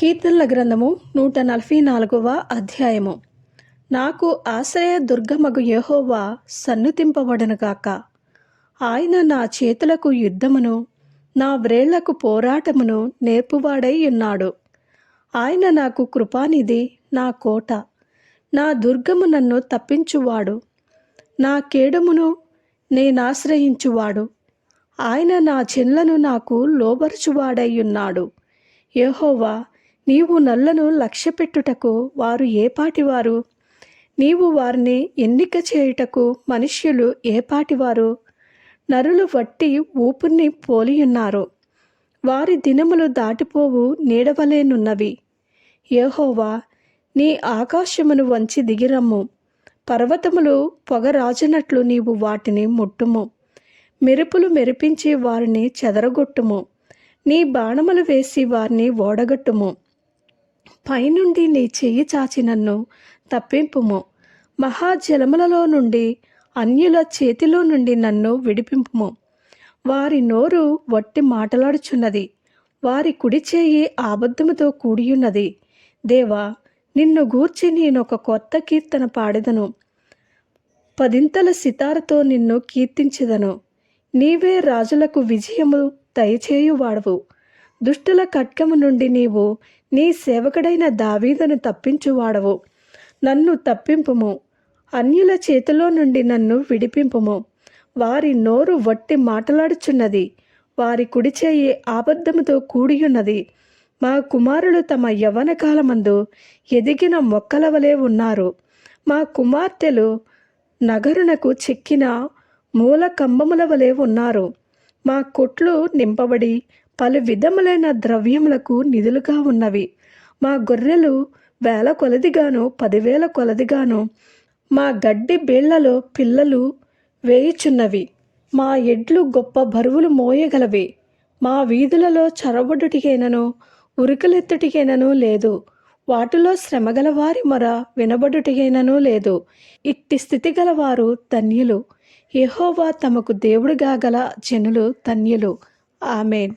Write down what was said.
కీర్తనల గ్రంథము నూట నలభై నాలుగవ అధ్యాయము. నాకు ఆశ్రయ దుర్గమగు యహోవా సన్నుతింపబడనుగాక ఆయన నా చేతులకు యుద్ధమును నా వ్రేళ్ళకు పోరాటమును నేర్పువాడై ఉన్నాడు. ఆయన నాకు కృపానిధి నా కోట. నా దుర్గము నన్ను తప్పించువాడు. నా కేడమును నేనాశ్రయించువాడు. ఆయన నా చెన్లను నాకు లోబరుచువాడై ఉన్నాడు. యహోవా నీవు నల్లను లక్ష్యపెట్టుటకు వారు ఏపాటివారు నీవు వారిని ఎన్నిక చేయుటకు మనుష్యులు ఏపాటివారు నరులు వట్టి ఊపిరిని పోలియున్నారు. వారి దినములు దాటిపోవు నీడవలేనున్నవి. ఏహోవా నీ ఆకాశమును వంచి దిగిరమ్ము. పర్వతములు పొగరాజనట్లు నీవు వాటిని ముట్టుము. మెరుపులు మెరిపించి వారిని చెదరగొట్టుము. నీ బాణములు వేసి వారిని ఓడగొట్టుము. పైనుండి నీ చెయ్యి చాచి నన్ను తప్పింపుము. మహాజలములలో నుండి అన్యుల చేతిలో నుండి నన్ను విడిపింపుము. వారి నోరు వట్టి మాటలాడుచున్నది. వారి కుడి చేయి ఆబద్ధముతో కూడియున్నది. దేవా నిన్ను గూర్చి నేనొక కొత్త కీర్తన పాడెదను. పదింతల సితారతో నిన్ను కీర్తించెదను. నీవే రాజులకు విజయము దయచేయువాడవు. దుష్టుల ఖడ్గము నుండి నీవు నీ సేవకుడైన దావీదను తప్పించువాడవు. నన్ను తప్పింపుము. అన్యుల చేతిలో నుండి నన్ను విడిపింపుము. వారి నోరు వట్టి మాటలాడుచున్నది. వారి కుడిచేయి ఆబద్ధముతో కూడియున్నది. మా కుమారులు తమ యవ్వన కాలమందు ఎదిగిన మొక్కల వలె ఉన్నారు. మా కుమార్తెలు నగరునకు చెక్కిన మూల కంబముల వలె ఉన్నారు. మా కొట్లు నింపబడి పలు విధములైన ద్రవ్యములకు నిధులుగా ఉన్నవి. మా గొర్రెలు వేల కొలదిగాను పదివేల కొలదిగాను మా గడ్డి బేళ్ళలో పిల్లలు వేయుచున్నవి. మా ఎడ్లు గొప్ప బరువులు మోయగలవి. మా వీధులలో చొరబడుటికేనను ఉరుకులెత్తుటికేనను లేదు. వాటిలో శ్రమగల వారి మొర వినబడుటికైనను లేదు. ఇట్టి స్థితి గలవారు ధన్యులు. ఎహోవా తమకు దేవుడుగా గల జనులు ధన్యులు. ఆమెన్.